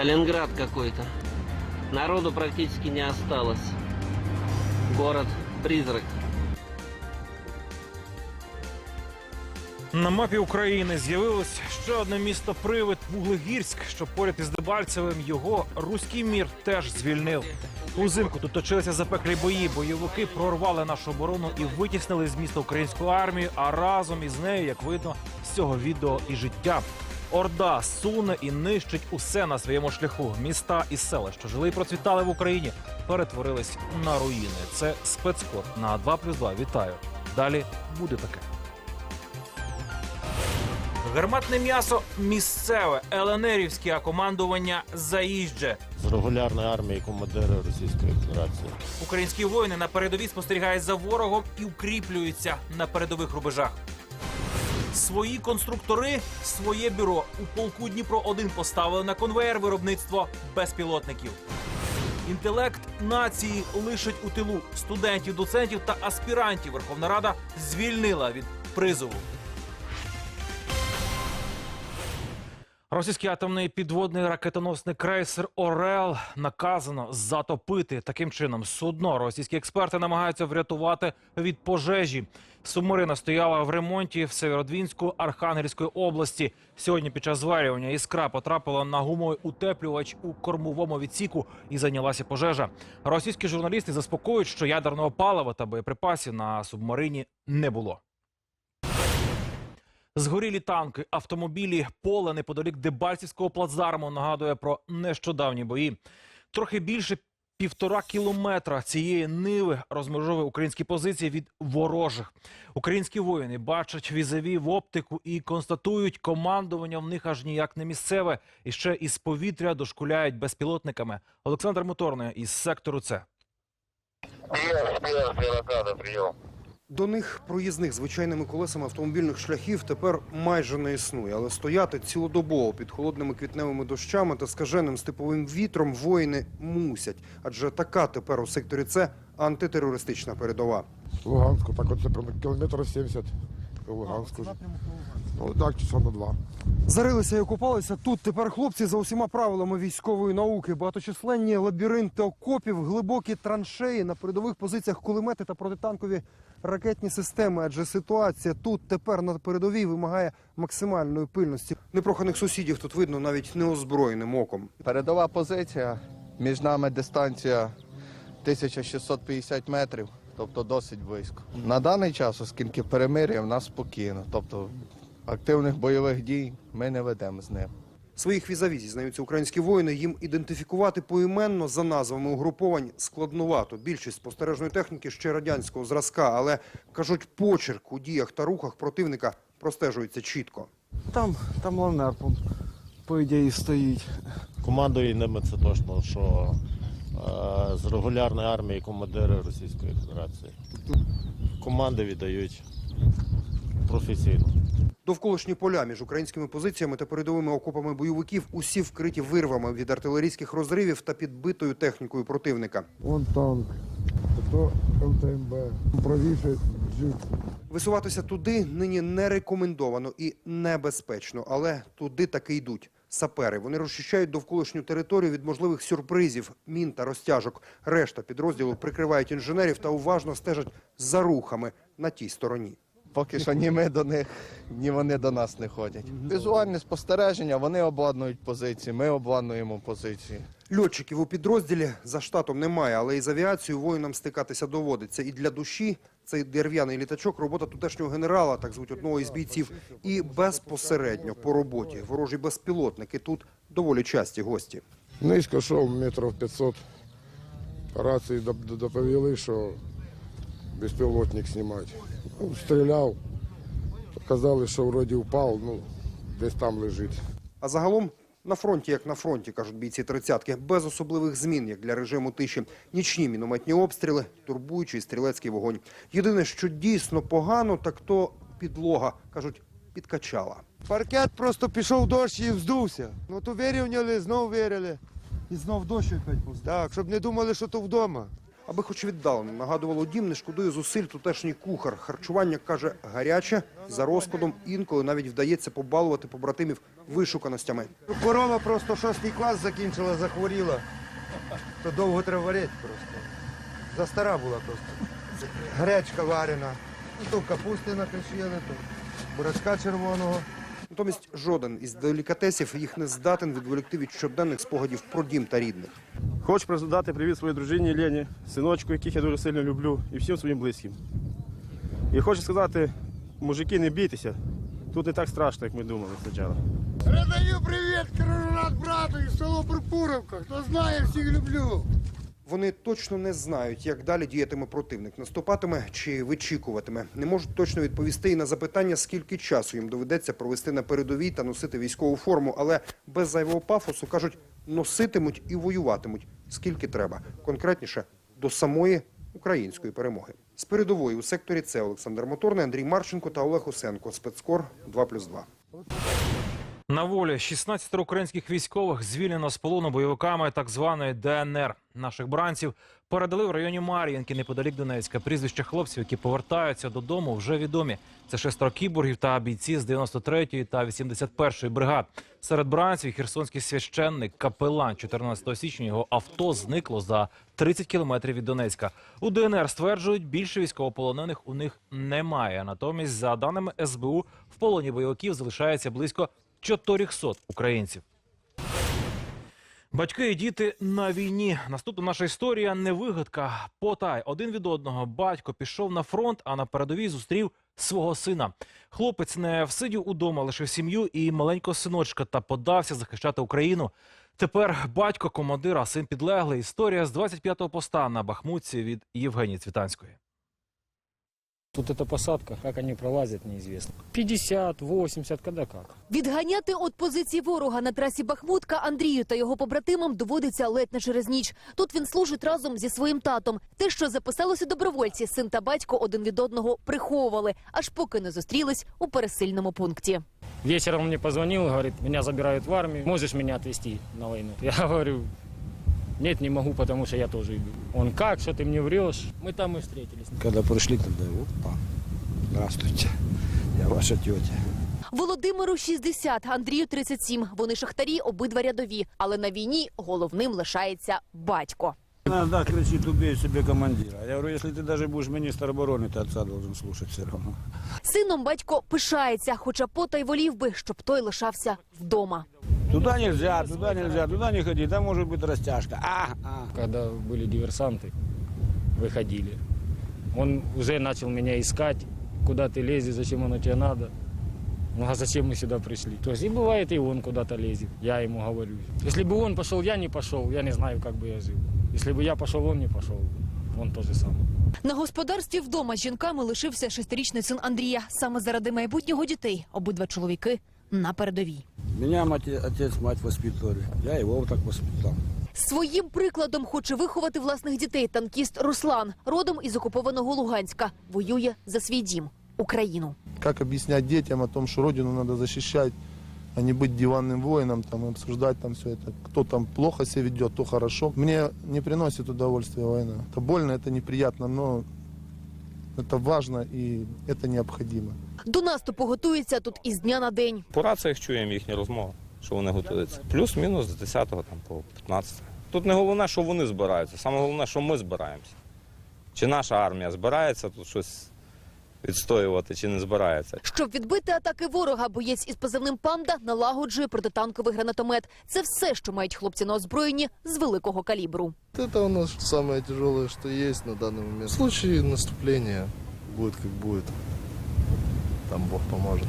Сталинград какой-то. Народу практически не осталось. Город призрак. На мапі України з'явилось ще одне місто Привид Вуглегірськ, що поряд із Дебальцевим його руський мір теж звільнив. Узимку тут точилися запеклі бої. Бойовики прорвали нашу оборону і витіснили з міста українську армію. А разом із нею, як видно, з цього відео і життя. Орда суне і нищить усе на своєму шляху. Міста і села, що жили і процвітали в Україні, перетворились на руїни. Це спецкор на 2+,2. Вітаю. Далі буде таке. Гарматне м'ясо місцеве, ЛНРівське, а командування заїжджа. з регулярної армії командири Російської Федерації. Українські воїни на передовій спостерігають за ворогом і укріплюються на передових рубежах. Свої конструктори, своє бюро у полку Дніпро 1 поставили на конвеєр виробництво безпілотників. Інтелект нації лишить у тилу студентів, доцентів та аспірантів. Верховна Рада звільнила від призову. Російський атомний підводний ракетоносний крейсер Орел наказано затопити. Таким чином, судно російські експерти намагаються врятувати від пожежі. Субмарина стояла в ремонті в Северодвінську Архангельської області. Сьогодні під час зварювання іскра потрапила на гумовий утеплювач у кормовому відсіку і зайнялася пожежа. Російські журналісти заспокоюють, що ядерного палива та боєприпасів на субмарині не було. Згорілі танки, автомобілі, поле неподалік Дебальцівського плацдарму нагадує про нещодавні бої. Трохи більше півтора кілометра цієї ниви розмежовує українські позиції від ворожих. Українські воїни бачать візові в оптику і констатують, командування в них аж ніяк не місцеве. І ще із повітря дошкуляють безпілотниками. Олександр Моторний із сектору С. Прийом, прийом, прийом, прием. До них проїзних звичайними колесами автомобільних шляхів тепер майже не існує, але стояти цілодобово під холодними квітневими дощами та скаженим степовим вітром воїни мусять. Адже така тепер у секторі С антитерористична передова. Луганську, так от це прямо кілометрів 70 до Луганську. Ну так, часа на два. Зарилися і окупалися тут. Тепер хлопці за усіма правилами військової науки. Багаточисленні лабіринти окопів, глибокі траншеї на передових позиціях кулемети та протитанкові ракетні системи. Адже ситуація тут тепер на передовій вимагає максимальної пильності. Непроханих сусідів тут видно навіть неозброєним оком. Передова позиція. Між нами дистанція 1650 метрів, тобто досить близько. На даний час, оскільки перемир'я в нас спокійно, тобто активних бойових дій ми не ведемо з ним. Своїх візаві зізнаються українські воїни. Їм ідентифікувати поіменно за назвами угруповань складнувато. Більшість спостережної техніки ще радянського зразка, але кажуть, почерк у діях та рухах противника простежується чітко. Там, там лавнер, по, по ідеї, стоїть. Командує ними це точно, що е, з регулярної армії командири Російської Федерації. Команди віддають професійно. Довколишні поля між українськими позиціями та передовими окопами бойовиків усі вкриті вирвами від артилерійських розривів та підбитою технікою противника. Вон танк, то ЛТМБ, правіше джип. Висуватися туди нині не рекомендовано і небезпечно, але туди таки йдуть. Сапери вони розчищають довколишню територію від можливих сюрпризів, мін та розтяжок. Решта підрозділу прикривають інженерів та уважно стежать за рухами на тій стороні. Поки що ні ми до них, ні вони до нас не ходять. Візуальне спостереження, вони обладнують позиції, ми обладнуємо позиції. Льотчиків у підрозділі за штатом немає, але із авіацією воїнам стикатися доводиться. І для душі цей дерев'яний літачок робота тутешнього генерала, так звуть одного із бійців, і безпосередньо по роботі. Ворожі безпілотники тут доволі часті гості. Низько йшов метрів 500. Рації доп- доп- доповіли, що безпілотник знімати. Ну, стріляв. Казали, що вроді впав, ну, десь там лежить. А загалом на фронті, як на фронті, кажуть бійці тридцятки, без особливих змін, як для режиму тиші. Нічні мінометні обстріли, турбуючий стрілецький вогонь. Єдине, що дійсно погано, так то підлога, кажуть, підкачала. Паркет просто пішов дощ і вздувся. Ну то вирівняли, знов вирили. І знов дощ опять Так, щоб не думали, що то вдома. Аби хоч віддалено нагадувало дім, не шкодує зусиль тутешній кухар. Харчування, каже, гаряче, за розкладом, інколи навіть вдається побалувати побратимів вишуканостями. Корова просто шостий клас закінчила, захворіла. То довго треба варити просто. Застара була просто. Гречка варена. Ну, то капусти накришили, то бурачка червоного. Натомість жоден із делікатесів їх не здатен відволікти від щоденних спогадів про дім та рідних. Хочу передати привіт своїй дружині Лені, синочку, яких я дуже сильно люблю, і всім своїм близьким. І хочу сказати, мужики, не бійтеся. Тут не так страшно, як ми думали спочатку. Передаю привіт Кировоград брату із село Пурпуровка. Хто знає, всіх люблю. Вони точно не знають, як далі діятиме противник, наступатиме чи вичікуватиме. Не можуть точно відповісти і на запитання, скільки часу їм доведеться провести на передовій та носити військову форму, але без зайвого пафосу кажуть, носитимуть і воюватимуть скільки треба. Конкретніше до самої української перемоги. З передової у секторі це Олександр Моторний, Андрій Марченко та Олег Осенко. Спецкор 2+,2. На волі 16 українських військових звільнено з полону бойовиками так званої ДНР. Наших бранців передали в районі Мар'їнки неподалік Донецька. Прізвища хлопців, які повертаються додому, вже відомі. Це шестеро кіборгів та бійці з 93-ї та 81-ї бригад. Серед бранців херсонський священник капелан 14 січня. Його авто зникло за 30 кілометрів від Донецька. У ДНР стверджують, більше військовополонених у них немає. Натомість, за даними СБУ, в полоні бойовиків залишається близько 400 українців. Батьки і діти на війні. Наступна наша історія не вигадка. Потай один від одного. Батько пішов на фронт, а на передовій зустрів свого сина. Хлопець не всидів удома, лишив сім'ю і маленького синочка та подався захищати Україну. Тепер батько командира, син підлеглий. Історія з 25-го поста на Бахмутці від Євгенії Цвітанської. Тут эта посадка, как они пролазят, неизвестно. 50, 80, когда как. Відганяти від позиції ворога на трасі Бахмутка Андрію та його побратимам доводиться ледь не через ніч. Тут він служить разом зі своїм татом. Те, що записалося добровольці, син та батько один від одного приховували, аж поки не зустрілись у пересильному пункті. Вечером мне позвонил, говорит, меня забирают в армию, можешь меня отвезти на войну? Я говорю, нет, не могу, потому что я тоже иду. Он, как, что ты мне врешь? Мы там и встретились. Когда пришли, тогда опа. Здравствуйте. Я ваша тетя. Володимиру 60, Андрію 37. Вони шахтарі, обидва рядові. Але на війні головним лишається батько. Иногда кричит, убей себе командира. Я говорю, если ты даже будешь министр обороны, ты отца должен слушать все равно. Сином батько пишається, хоча потай волів би, щоб той лишався вдома. Туда нельзя, туда нельзя, туда не ходи, там может быть растяжка. А, а. Когда были диверсанты, выходили. Он уже начал меня искать, куда ты лезешь, зачем оно тебе надо. Ну а зачем мы сюда пришли? То есть и бывает и он куда-то лезет, я ему говорю. Если бы он пошел, я не пошел, я не знаю, как бы я жил. Если бы я пошел, он не пошел, он то же самое. На господарстві вдома з жінками лишився шестирічний син Андрія. Саме заради майбутнього дітей обидва чоловіки на передовій. Меня мать, отец, мать воспитывали. Я его вот так воспитал. Своїм прикладом хоче виховати власних дітей танкіст Руслан, родом із окупованого Луганська. Воює за свій дім Україну. Как объяснять детям о том, что родину надо защищать, а не быть диванным воином, там, и обсуждать там все это. Кто там плохо себя ведет, то хорошо. Мне не приносит удовольствия война. Это больно, это неприятно, но это важно и это необходимо. До наступу готується тут із дня на день. По раціях чуємо їхні розмови, що вони готуються. Плюс-мінус з 10 там, по 15. Тут не головне, що вони збираються, саме головне, що ми збираємося. Чи наша армія збирається тут щось відстоювати, чи не збирається. Щоб відбити атаки ворога, боєць із позивним панда налагоджує протитанковий гранатомет. Це все, що мають хлопці на озброєнні з великого калібру. Это у нас самое тяжелое, что есть на данный момент. В случае наступления будет как будет Там Бог поможет.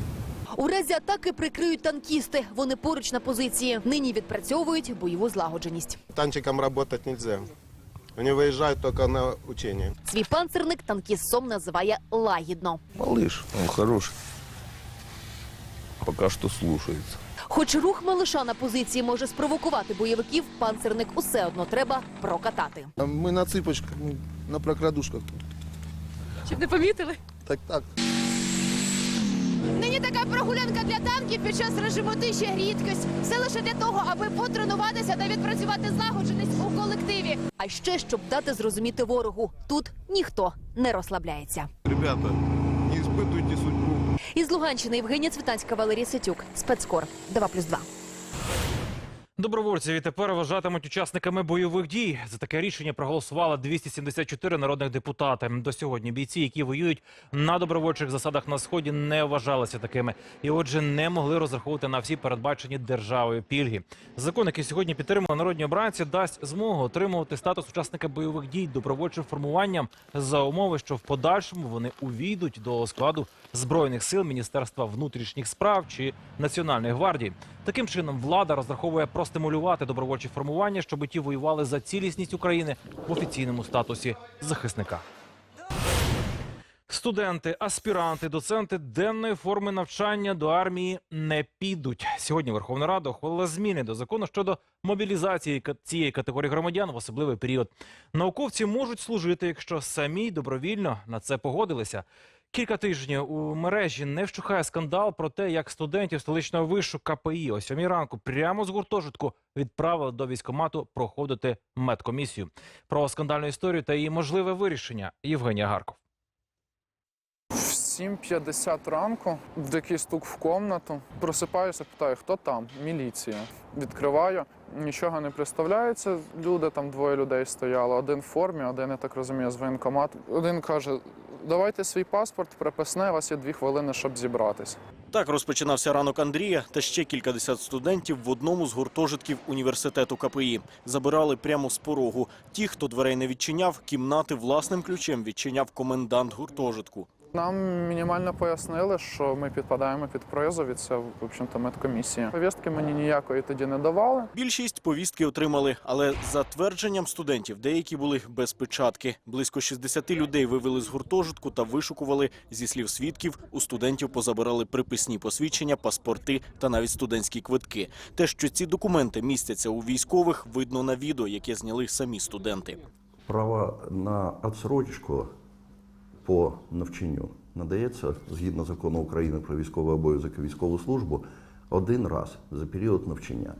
У разі атаки прикриють танкісти. Вони поруч на позиції. Нині відпрацьовують бойову злагодженість. Танчикам работать нельзя. Они выезжают только на учения. Свій панцерник танкіст Сом називає лагідно. Малыш, он хороший. Поки що слухається. Хоч рух малиша на позиції може спровокувати бойовиків, панцерник усе одно треба прокатати. Мы на цыпочках, мы на прокрадушках. Щоб не помітили? Так, так. Нині така прогулянка для танків під час режиму тиші рідкість. Все лише для того, аби потренуватися та відпрацювати злагодженість у колективі. А ще щоб дати зрозуміти ворогу, тут ніхто не розслабляється. Ребята, не спитуйте судьбу. Із Луганщини Євгенія Цвітанська, Валерій Сетюк, спецкор 2+,2. Добровольці відтепер вважатимуть учасниками бойових дій. За таке рішення проголосувало 274 народних депутати. До сьогодні бійці, які воюють на добровольчих засадах на сході, не вважалися такими і, отже, не могли розраховувати на всі передбачені державою пільги. Закон, який сьогодні підтримали народні обранці, дасть змогу отримувати статус учасника бойових дій добровольчим формуванням за умови, що в подальшому вони увійдуть до складу збройних сил Міністерства внутрішніх справ чи Національної гвардії. Таким чином влада розраховує простимулювати добровольчі формування, щоб ті воювали за цілісність України в офіційному статусі захисника. Студенти, аспіранти, доценти денної форми навчання до армії не підуть. Сьогодні Верховна Рада ухвалила зміни до закону щодо мобілізації цієї категорії громадян в особливий період. Науковці можуть служити, якщо самі добровільно на це погодилися. Кілька тижнів у мережі не вщухає скандал про те, як студентів столичного вишу КПІ о сьомій ранку прямо з гуртожитку відправили до військкомату проходити медкомісію. Про скандальну історію та її можливе вирішення Євгенія Гарков. В 7.50 ранку дикий стук в комнату. Просипаюся, питаю, хто там? Міліція. Відкриваю, нічого не представляється. Люди там двоє людей стояло. Один в формі, один, я так розумію, з воєнкомату. Один каже: давайте свій паспорт, приписне, у вас є дві хвилини, щоб зібратись. Так розпочинався ранок Андрія та ще кількадесят студентів в одному з гуртожитків університету КПІ. Забирали прямо з порогу. Ті, хто дверей не відчиняв, кімнати власним ключем відчиняв комендант гуртожитку. Нам мінімально пояснили, що ми підпадаємо під призов, і це, в общем-то, медкомісія. Повістки мені ніякої тоді не давали. Більшість повістки отримали, але за твердженням студентів деякі були без печатки. Близько 60 людей вивели з гуртожитку та вишукували. Зі слів свідків, у студентів позабирали приписні посвідчення, паспорти та навіть студентські квитки. Те, що ці документи містяться у військових, видно на відео, яке зняли самі студенти. Право на відсрочку по навчанню надається згідно закону України про військовий обов'язок і військову службу один раз за період навчання.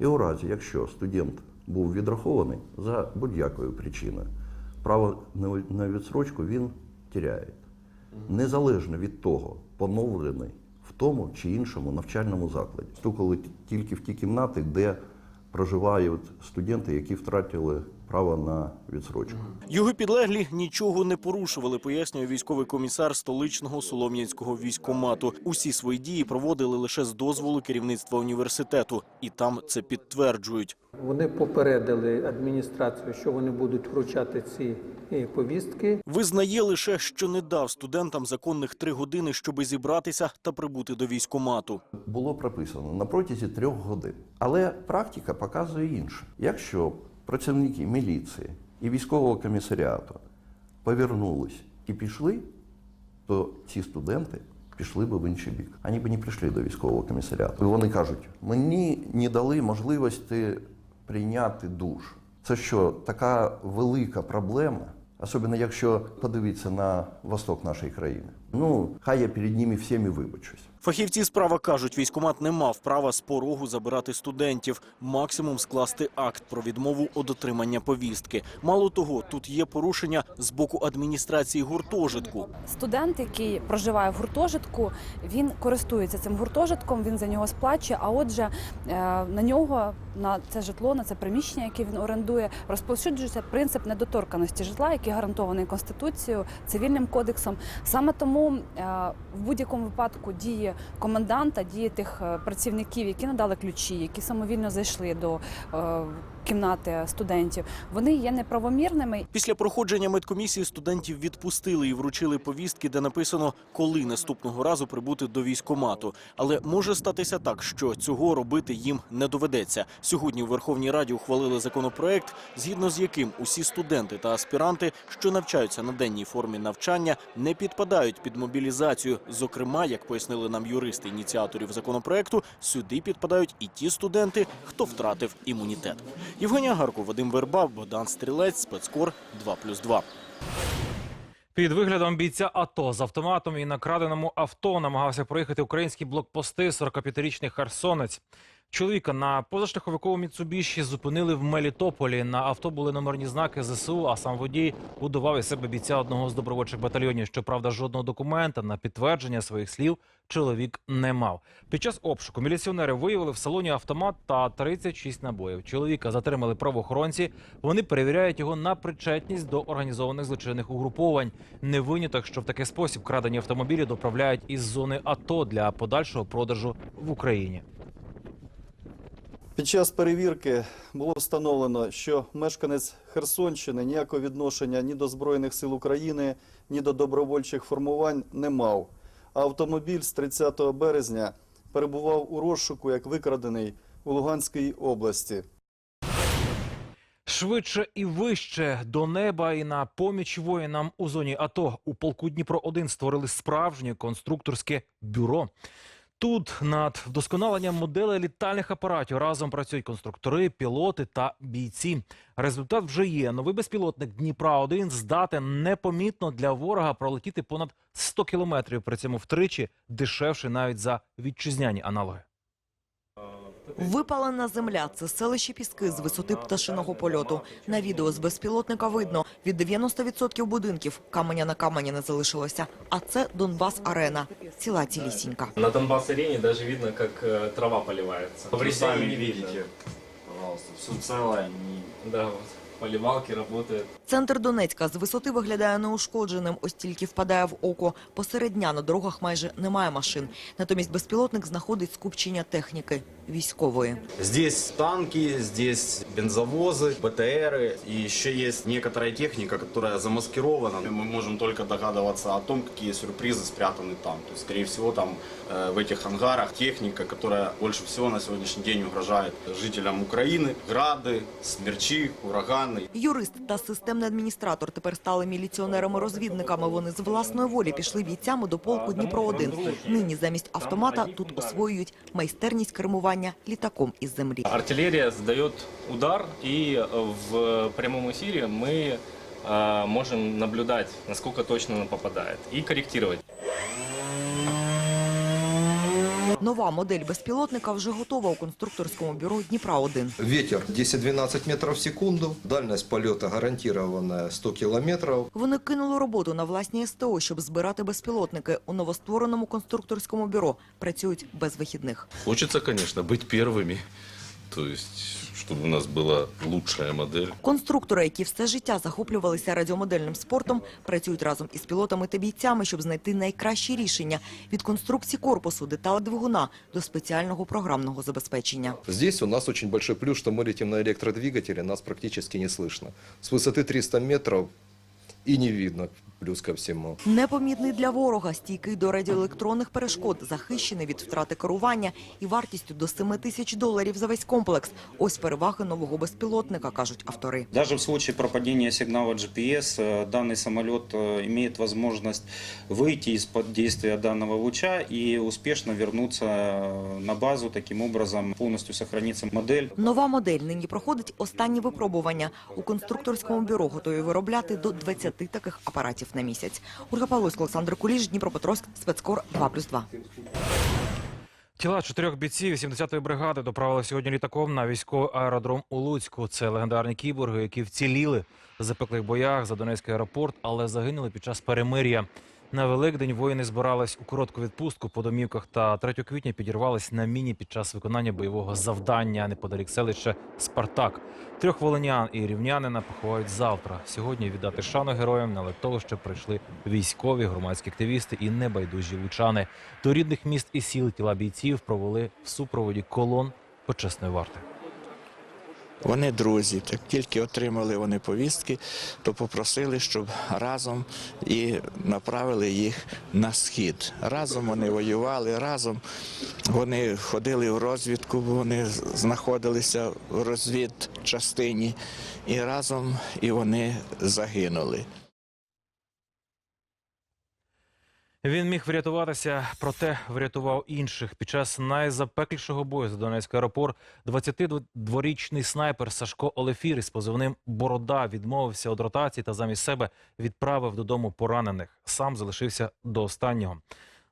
І у разі, якщо студент був відрахований за будь-якою причиною, право на- відсрочку він тіряє. Незалежно від того, поновлений в тому чи іншому навчальному закладі. Стукали тільки в ті кімнати, де проживають студенти, які втратили право на відсрочку. Його підлеглі нічого не порушували, пояснює військовий комісар столичного Солом'янського військкомату. Усі свої дії проводили лише з дозволу керівництва університету, і там це підтверджують. Вони попередили адміністрацію, що вони будуть вручати ці е, повістки. Визнає лише, що не дав студентам законних три години, щоби зібратися та прибути до військкомату. було прописано на протязі трьох годин. Але практика показує інше. Якщо працівники міліції і військового комісаріату повернулись і пішли, то ці студенти пішли би в інший бік. Вони б не прийшли до військового комісаріату. І вони кажуть, мені не дали можливості прийняти душ. Це що, така велика проблема? Особливо якщо подивитися на восток нашої країни. Ну, хай я перед ними всіми вибачусь. Фахівці справа кажуть, військкомат не мав права з порогу забирати студентів, максимум скласти акт про відмову од отримання повістки. Мало того, тут є порушення з боку адміністрації гуртожитку. Студент, який проживає в гуртожитку, він користується цим гуртожитком, він за нього сплачує. А отже, е, на нього, на це житло, на це приміщення, яке він орендує, розповсюджується принцип недоторканості житла, який гарантований конституцією, цивільним кодексом. Саме тому е, в будь-якому випадку дії коменданта, дії тих е, працівників, які надали ключі, які самовільно зайшли до е, кімнати студентів, вони є неправомірними Після проходження медкомісії студентів відпустили і вручили повістки, де написано, коли наступного разу прибути до військкомату. Але може статися так, що цього робити їм не доведеться. Сьогодні у Верховній Раді ухвалили законопроект, згідно з яким усі студенти та аспіранти, що навчаються на денній формі навчання, не підпадають під мобілізацію. Зокрема, як пояснили нам юристи ініціаторів законопроекту, сюди підпадають і ті студенти, хто втратив імунітет. Євгенія Гарко, Вадим Верба, Богдан Стрілець, спецкор 2+,2. Під виглядом бійця АТО з автоматом і на краденому авто намагався проїхати українські блокпости 45-річний херсонець. Чоловіка на позашляховиковому Міцубіші зупинили в Мелітополі. На авто були номерні знаки ЗСУ, а сам водій удував із себе бійця одного з добровольчих батальйонів. Щоправда, жодного документа на підтвердження своїх слів чоловік не мав. Під час обшуку міліціонери виявили в салоні автомат та 36 набоїв. Чоловіка затримали правоохоронці. Вони перевіряють його на причетність до організованих злочинних угруповань. Не виняток, що в такий спосіб крадені автомобілі доправляють із зони АТО для подальшого продажу в Україні. Під час перевірки було встановлено, що мешканець Херсонщини ніякого відношення ні до Збройних сил України, ні до добровольчих формувань не мав. Автомобіль з 30 березня перебував у розшуку як викрадений у Луганській області. Швидше і вище до неба і на поміч воїнам у зоні АТО у полку Дніпро 1 створили справжнє конструкторське бюро. Тут над вдосконаленням моделей літальних апаратів разом працюють конструктори, пілоти та бійці. Результат вже є. Новий безпілотник Дніпра 1 здатен непомітно для ворога пролетіти понад 100 кілометрів. При цьому втричі дешевше навіть за вітчизняні аналоги. Випалена земля це селище Піски з висоти пташиного польоту. На відео з безпілотника видно від 90% будинків каменя на камені не залишилося. А це Донбас Арена, ціла цілісінька. На Донбас арені навіть видно, як трава трава поливается. Повреждений не бачите. пожалуйста, все целое. Да, вот Поливалки работают. Центр Донецька з висоти виглядає неушкодженим, ось тільки впадає в око. Посеред дня на дорогах майже немає машин. Натомість безпілотник знаходить скупчення техніки військової. Здесь танки, здесь бензовозы, БТРы. И еще есть некоторая техника, которая замаскирована. Мы можем только догадываться о том, какие сюрпризы спрятаны там. То есть, скорее всего, там э, в этих ангарах техника, которая больше всего на сегодняшний день угрожает жителям Украины. Грады, смерчи, ураганы. Юрист та системний адміністратор тепер стали міліціонерами-розвідниками. Вони з власної волі пішли бійцями до полку Дніпро-1. Нині замість автомата тут освоюють майстерність кермування літаком із землі. Артиллерия задает удар, и э, в прямом эфире мы э, можем наблюдать, насколько точно она попадает, и корректировать. Нова модель безпілотника вже готова у конструкторському бюро Дніпра-1. Ветер 10-12 метрів в секунду, Дальність польоту гарантована 100 кілометрів. Вони кинули роботу на власні СТО, щоб збирати безпілотники. У новоствореному конструкторському бюро працюють без вихідних. Хочеться, звісно, бути первыми. То есть, чтобы у нас была лучшая модель. Конструктори, які все життя захоплювалися радіомодельним спортом, працюють разом із пілотами та бійцями, щоб знайти найкращі рішення від конструкції корпусу, деталей двигуна до спеціального програмного забезпечення. Здесь у нас очень большой плюс, что мы летим на электродвигателе, нас практически не слышно. С высоты 300 метров и не видно, плюс ко всему. Непомітний для ворога, стійкий до радіоелектронних перешкод, захищений від втрати керування і вартістю до 7 тисяч доларів за весь комплекс. Ось переваги нового безпілотника, кажуть автори. Даже в случае пропадения сигнала GPS э, данный самолет э, имеет возможность выйти из-под действия данного луча и успешно вернуться э, на базу. Таким образом полностью сохранится модель. Нова модель нині проходить останні випробування. У конструкторському бюро готові виробляти до 20 таких апаратів на місяць. Ольга Павловська, Олександр Куліш, Дніпропетровськ, спецкор 2+,2. Тіла чотирьох бійців 80-ї бригади доправили сьогодні літаком на військовий аеродром у Луцьку. Це легендарні кіборги, які вціліли в запеклих боях за Донецький аеропорт, але загинули під час перемир'я. На Великдень воїни збирались у коротку відпустку по домівках та 3 квітня підірвались на міні під час виконання бойового завдання неподалік селища Спартак. Трьох волинян і рівнянина поховають завтра. Сьогодні віддати шану героям на литовище прийшли військові, громадські активісти і небайдужі лучани. До рідних міст і сіл тіла бійців провели в супроводі колон почесної варти. Вони друзі, так тільки отримали вони повістки, то попросили, щоб разом і направили їх на схід. Разом вони воювали, разом вони ходили в розвідку, вони знаходилися в розвідчастині, і разом і вони загинули. Він міг врятуватися, проте врятував інших. Під час найзапеклішого бою за Донецький аеропорт 22-річний снайпер Сашко Олефір із позивним Борода відмовився від ротації та замість себе відправив додому поранених. Сам залишився до останнього.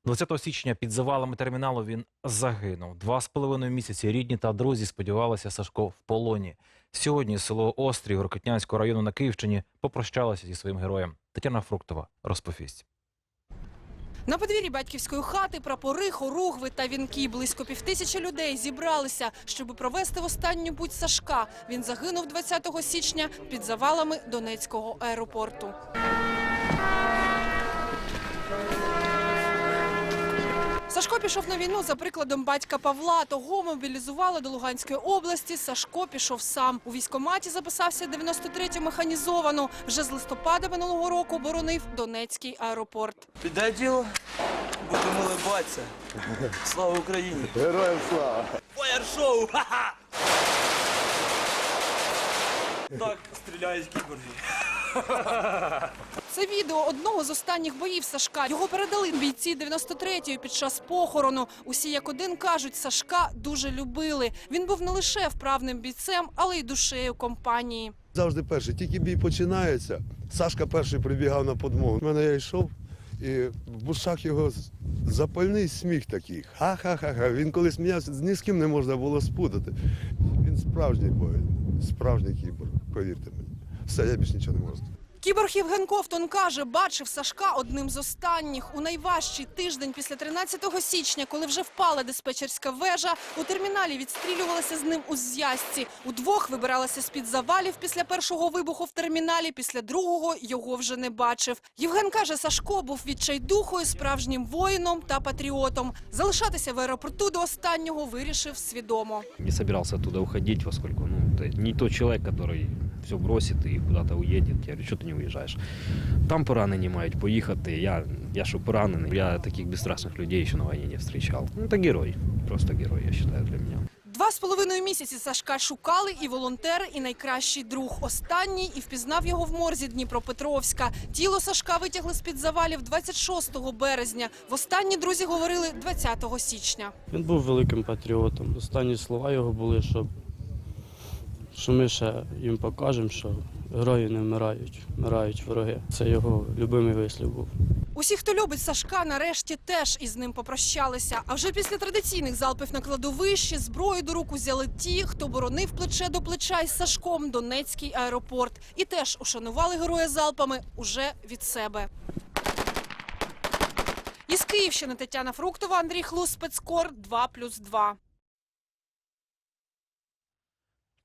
20 січня під завалами терміналу він загинув. Два з половиною місяці рідні та друзі сподівалися Сашко в полоні. Сьогодні село Острів Рокетнянського району на Київщині попрощалося зі своїм героєм. Тетяна Фруктова розповість. На подвір'ї батьківської хати прапори, хоругви та вінки. Близько півтисячі людей зібралися, щоб провести в останню путь Сашка. Він загинув 20 січня під завалами Донецького аеропорту. Сашко пішов на війну за прикладом батька Павла. Того мобілізували до Луганської області. Сашко пішов сам. У військкоматі записався 93-ю механізовану. Вже з листопада минулого року боронив Донецький аеропорт. Піде діло, будемо улибатися. Слава Україні! Героям слава! Фаєр-шоу! Ха-ха! Так стріляють кіборги. Це відео одного з останніх боїв Сашка. Його передали бійці 93-ї під час похорону. Усі як один кажуть, Сашка дуже любили. Він був не лише вправним бійцем, але й душею компанії. Завжди перший. Тільки бій починається. Сашка перший прибігав на подмогу. У мене я йшов, і в ушах його запальний сміх такий. Ха-ха-ха-ха. Він коли сміявся, ні з ким не можна було спутати. Він справжній воїн, справжній кібер, повірте мені. Все, я більше нічого не можу. сказати. Кіборг Євген Ковтун каже, бачив Сашка одним з останніх. У найважчий тиждень після 13 січня, коли вже впала диспетчерська вежа, у терміналі відстрілювалися з ним у зв'язці. Удвох вибиралися з-під завалів після першого вибуху в терміналі, після другого його вже не бачив. Євген каже, Сашко був відчайдухою, справжнім воїном та патріотом. Залишатися в аеропорту до останнього вирішив свідомо. не собирался оттуда уходить, поскольку ну, не тот человек, который все бросит и куда-то уедет. Я говорю, что ты не уезжаешь? Там поранені мають поїхати. Я, я що поранений. Я таких безстрашних людей ще на війні не зустрічав. Ну, це герой. Просто герой, я вважаю, для мене. Два з половиною місяці Сашка шукали і волонтери, і найкращий друг. Останній і впізнав його в морзі Дніпропетровська. Тіло Сашка витягли з-під завалів 26 березня. Востаннє друзі говорили 20 січня. Він був великим патріотом. Останні слова його були, що, що ми ще їм покажемо, що герої не вмирають, вмирають вороги. Це його любимий вислів був. Усі, хто любить Сашка, нарешті теж із ним попрощалися. А вже після традиційних залпів на кладовищі зброю до рук узяли ті, хто боронив плече до плеча із Сашком Донецький аеропорт. І теж ушанували героя залпами уже від себе. Із Київщини Тетяна Фруктова, Андрій Хлус, спецкор 2+,2.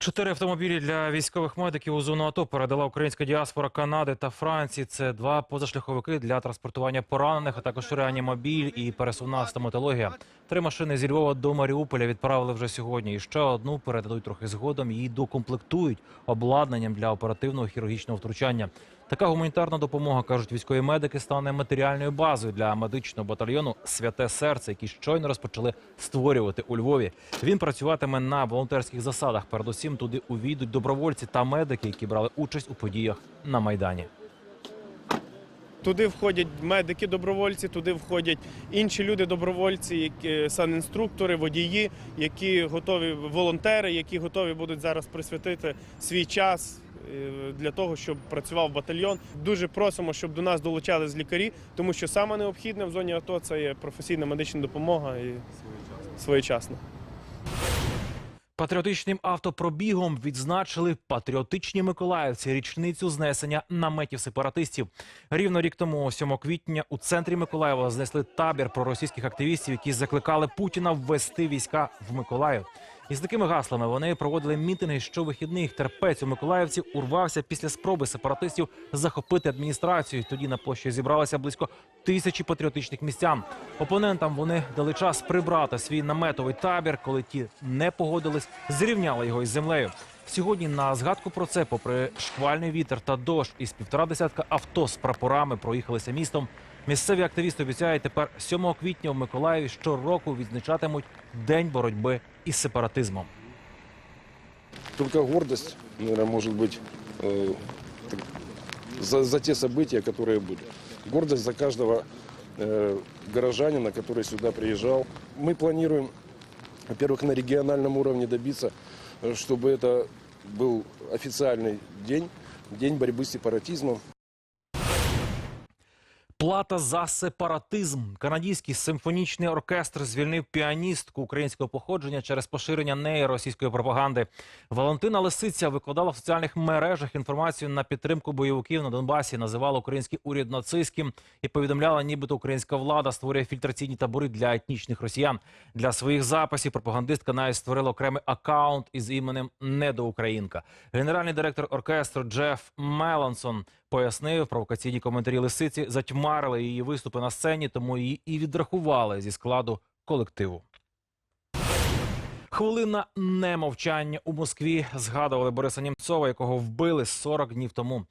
Чотири автомобілі для військових медиків у зону АТО передала українська діаспора Канади та Франції. Це два позашляховики для транспортування поранених, а також реанімобіль і пересувна стоматологія. Три машини зі Львова до Маріуполя відправили вже сьогодні. І ще одну передадуть трохи згодом. Її докомплектують обладнанням для оперативного хірургічного втручання. Така гуманітарна допомога, кажуть військові медики, стане матеріальною базою для медичного батальйону Святе серце, який щойно розпочали створювати у Львові. Він працюватиме на волонтерських засадах. Передусім туди увійдуть добровольці та медики, які брали участь у подіях на майдані. Туди входять медики, добровольці, туди входять інші люди, добровольці, які санінструктори, водії, які готові волонтери, які готові будуть зараз присвятити свій час е, для того, щоб працював батальйон. Дуже просимо, щоб до нас долучались лікарі, тому що саме необхідне в зоні АТО це є професійна медична допомога і своєчасна. Патріотичним автопробігом відзначили патріотичні миколаївці річницю знесення наметів сепаратистів. Рівно рік тому, 7 квітня, у центрі Миколаєва знесли табір проросійських активістів, які закликали Путіна ввести війська в Миколаїв. І з такими гаслами вони проводили мітинги щовихідних. Терпець у Миколаївці урвався після спроби сепаратистів захопити адміністрацію. Тоді на площі зібралося близько тисячі патріотичних містян. Опонентам вони дали час прибрати свій наметовий табір. Коли ті не погодились, зрівняли його із землею. Сьогодні на згадку про це, попри шквальний вітер та дощ, із півтора десятка авто з прапорами проїхалися містом. Місцеві активісти обіцяють тепер 7 квітня в Миколаєві щороку відзначатимуть день боротьби із сепаратизмом. Только гордость, наверное, может быть э, так, за, за те события, которые будут. Гордость за каждого э, горожанина, который сюда приезжал. Мы планируем, во-первых, на региональном уровне добиться, э, чтобы это был официальный день, день борьбы с сепаратизмом. Плата за сепаратизм. Канадський симфонічний оркестр звільнив піаністку українського походження через поширення неї російської пропаганди. Валентина Лисиця викладала в соціальних мережах інформацію на підтримку бойовиків на Донбасі, називала український уряд нацистським і повідомляла, нібито українська влада створює фільтраційні табори для етнічних росіян. Для своїх записів пропагандистка навіть створила окремий акаунт із іменем Недоукраїнка. Генеральний директор оркестру Джеф Мелансон пояснив, провокаційні коментарі лисиці затьмарили її виступи на сцені, тому її і відрахували зі складу колективу. Хвилина немовчання у Москві згадували Бориса Німцова, якого вбили 40 днів тому.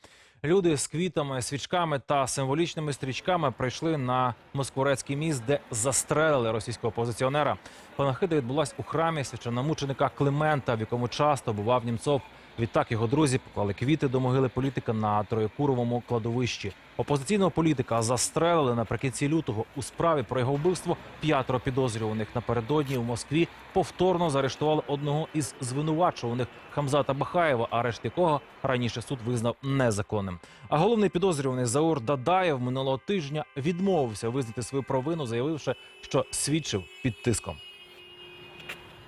Люди з квітами, свічками та символічними стрічками прийшли на Москворецький міст, де застрелили російського опозиціонера. Панахида відбулась у храмі священномученика Климента, в якому часто бував Німцов. Відтак його друзі поклали квіти до могили політика на Троєкуровому кладовищі. Опозиційного політика застрелили наприкінці лютого у справі про його вбивство. П'ятеро підозрюваних напередодні у Москві повторно заарештували одного із звинувачуваних Хамзата Бахаєва, арешт якого раніше суд визнав незаконним. А головний підозрюваний Заур Дадаєв минулого тижня відмовився визнати свою провину, заявивши, що свідчив під тиском.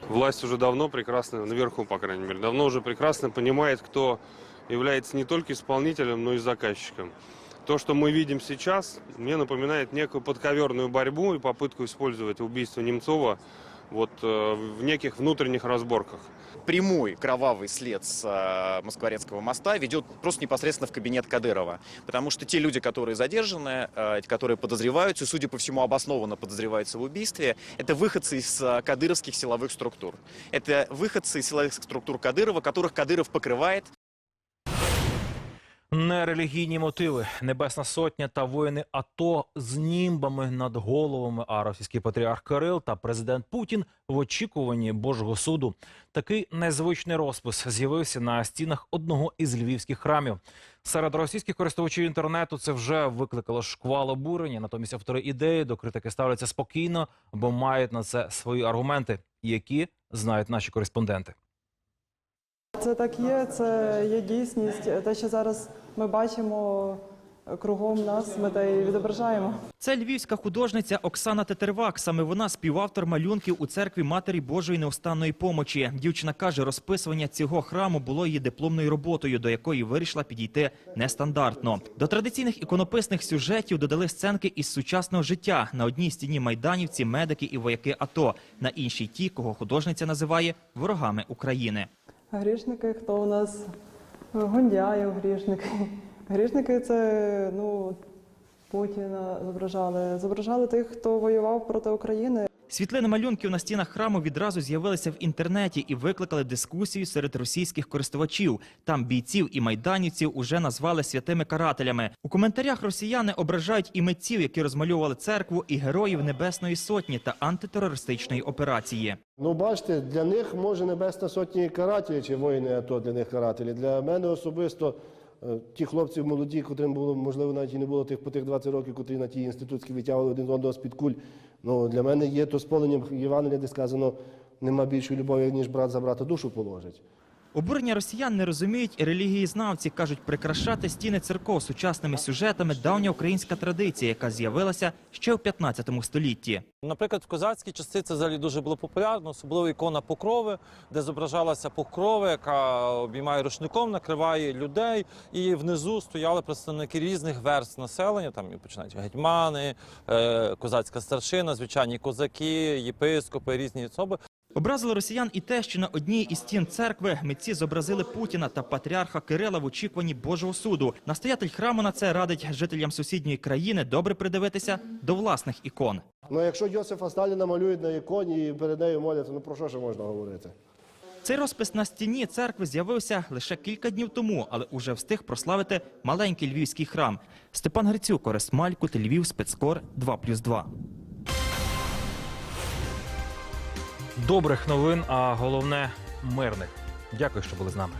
Власть уже давно прекрасно, наверху, по крайней мере, давно уже прекрасно понимает, кто является не только исполнителем, но и заказчиком. То, что мы видим сейчас, мне напоминает некую подковерную борьбу и попытку использовать убийство Немцова вот, э, в неких внутренних разборках. Прямой кровавый след с э, Москворецкого моста ведет просто непосредственно в кабинет Кадырова. Потому что те люди, которые задержаны, э, которые подозреваются, судя по всему, обоснованно подозреваются в убийстве, это выходцы из э, кадыровских силовых структур. Это выходцы из силовых структур Кадырова, которых Кадыров покрывает, Нерелігійні мотиви, Небесна Сотня та воїни АТО з німбами над головами, а російський патріарх Кирил та президент Путін в очікуванні Божого суду. Такий незвичний розпис з'явився на стінах одного із львівських храмів. Серед російських користувачів інтернету це вже викликало шквал обурення. Натомість автори ідеї до критики ставляться спокійно, бо мають на це свої аргументи, які знають наші кореспонденти. Це так є, це є дійсність. Те, що зараз ми бачимо кругом нас, ми те і відображаємо. Це львівська художниця Оксана Тетервак. Саме вона співавтор малюнків у церкві Матері Божої неустанної помочі. Дівчина каже, розписування цього храму було її дипломною роботою, до якої вирішила підійти нестандартно. До традиційних іконописних сюжетів додали сценки із сучасного життя. На одній стіні майданівці, медики і вояки АТО, на іншій ті, кого художниця називає ворогами України. Грішники, хто у нас Гондяєв, грішники. Грішники це ну Путіна зображали. Зображали тих, хто воював проти України. Світлини малюнків на стінах храму відразу з'явилися в інтернеті і викликали дискусію серед російських користувачів. Там бійців і майданівців уже назвали святими карателями. У коментарях росіяни ображають і митців, які розмальовували церкву, і героїв Небесної Сотні та антитерористичної операції. Ну, бачите, для них може Небесна Сотні карателі, чи воїни АТО для них карателі. Для мене особисто ті хлопці молоді, котрим було, можливо, навіть і не було тих по тих 20 років, котрі на тій інститутській витягували один одного з-під куль. Ну, для мене є то сповненням Євангелія, де сказано, нема більшої любові, ніж брат за брата душу положить. Обурення росіян не розуміють і релігієзнавці. Кажуть, прикрашати стіни церков сучасними сюжетами – давня українська традиція, яка з'явилася ще у 15 столітті. Наприклад, в козацькій частиці це взагалі дуже було популярно, особливо ікона покрови, де зображалася покрова, яка обіймає рушником, накриває людей, і внизу стояли представники різних верств населення, там і починають гетьмани, е, козацька старшина, звичайні козаки, єпископи, різні особи. Образило росіян і те, що на одній із стін церкви митці зобразили Путіна та патріарха Кирила в очікуванні Божого суду. Настоятель храму на це радить жителям сусідньої країни добре придивитися до власних ікон. Ну, якщо Йосифа Сталіна малюють на іконі і перед нею моляться, ну про що ще можна говорити? Цей розпис на стіні церкви з'явився лише кілька днів тому, але уже встиг прославити маленький львівський храм. Степан Грицюк, Орест Малькут, Львів, спецкор 2+,2. Добрих новин, а головне мирних. Дякую, що були з нами.